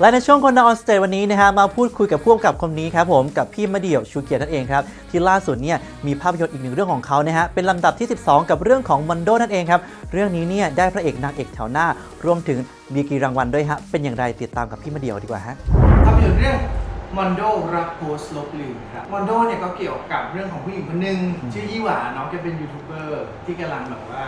และในช่วงคนนอนออนสเตจวันนี้นะฮะมาพูดคุยกับผู้กำกับคนนี้ครับผมกับพี่มาเดี่ยวชูเกียรตินั่นเองครับที่ล่าสุดเนี่ยมีภาพยนตร์อีกหนึ่งเรื่องของเขานะฮะเป็นลำดับที่ 12 กับเรื่องของมันโดนั่นเองครับเรื่องนี้เนี่ยได้พระเอกนางเอกแถวหน้ารวมถึงดีกรีรางวัลด้วยฮะเป็นอย่างไรติดตามกับพี่มาเดี่ยวดีกว่าฮะภาพยนตร์เรื่องมอนโดรักโพสลบลืมครับมอนโดเนี่ยก็เกี่ยวกับเรื่องของผู้หญิงคนหนึ่งชื่อยี่หวาเนาะแกเป็นยูทูบเบอร์ที่กำลังแบบว่า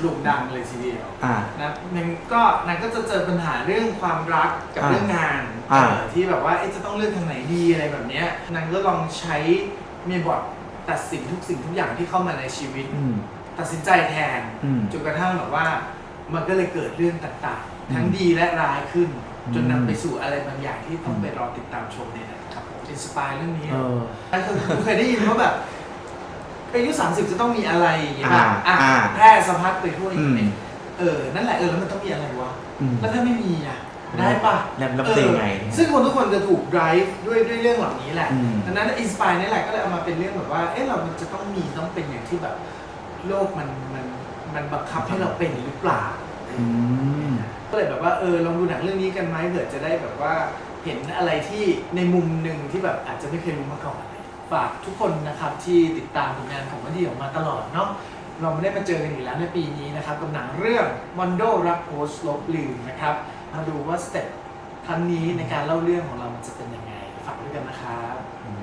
โด่งดังเลยทีเดียวอ่า นะมันก็นางก็จะเจอปัญหาเรื่องความรักกับอ่าเรื่องงานอ่า เออที่แบบว่าเอ๊ะจะต้องเลือกทางไหนดีอะไรแบบเนี้ยนางก็ลองใช้เมย์บอทตัดสินทุกสิ่งทุกอย่างที่เข้ามาในชีวิต อืม ตัดสินใจแทนอืมจนกระทั่งแบบว่า มันก็เลยเกิดเรื่องต่างๆ ทั้งอืมดีและร้ายขึ้น อืม จนนำไปสู่อะไรบางอย่างที่ต้องไปรอติดตามชมเนี่ยนะครับผมอินสปายเรื่องนี้เออคือเคยได้ยินว่าแบบ อายุ30จะต้องมีอะไรอย่างเงี้ยป่ะอ่าอะอ่า แพร่สะพัดไปทั่วอินเทอร์เน็ตอืมเออนั่นแหละเออแล้วมันต้องมีอะไรวะอืม แล้วถ้าไม่มีอะได้ป่ะแล้วแล้วมันจะยังไงเออซึ่งคนทุกคนจะถูก drive ด้วยด้วยเรื่องเหล่านี้แหละอืม ดังนั้นอินสปายนี่แหละก็เลยเอามาเป็นเรื่องแบบว่าเอ๊ะเรามันจะต้องมีต้องเป็นอย่างที่แบบ โลกมันมันมันบังคับให้เราเป็นหรือเปล่า อืม ก็เลยแบบว่าเออลองดูหนังเรื่องนี้กันไหมเผื่อจะได้แบบว่าเห็นอะไรที่ในมุมหนึ่งที่แบบอาจจะไม่เคยรู้มาก่อน ฝากทุกคนนะครับที่ติดตามผลงานของวันที่ออกมาตลอดเนาะเราไม่ได้มาเจอกันอีกแล้วในปีนี้นะครับกับหนังเรื่องมอนโดรักโพสลบลืมนะครับมาดูว่าสเต็ปครั้งนี้ในการเล่าเรื่องของเรามันจะเป็นยังไงฝากด้วยกันนะครับ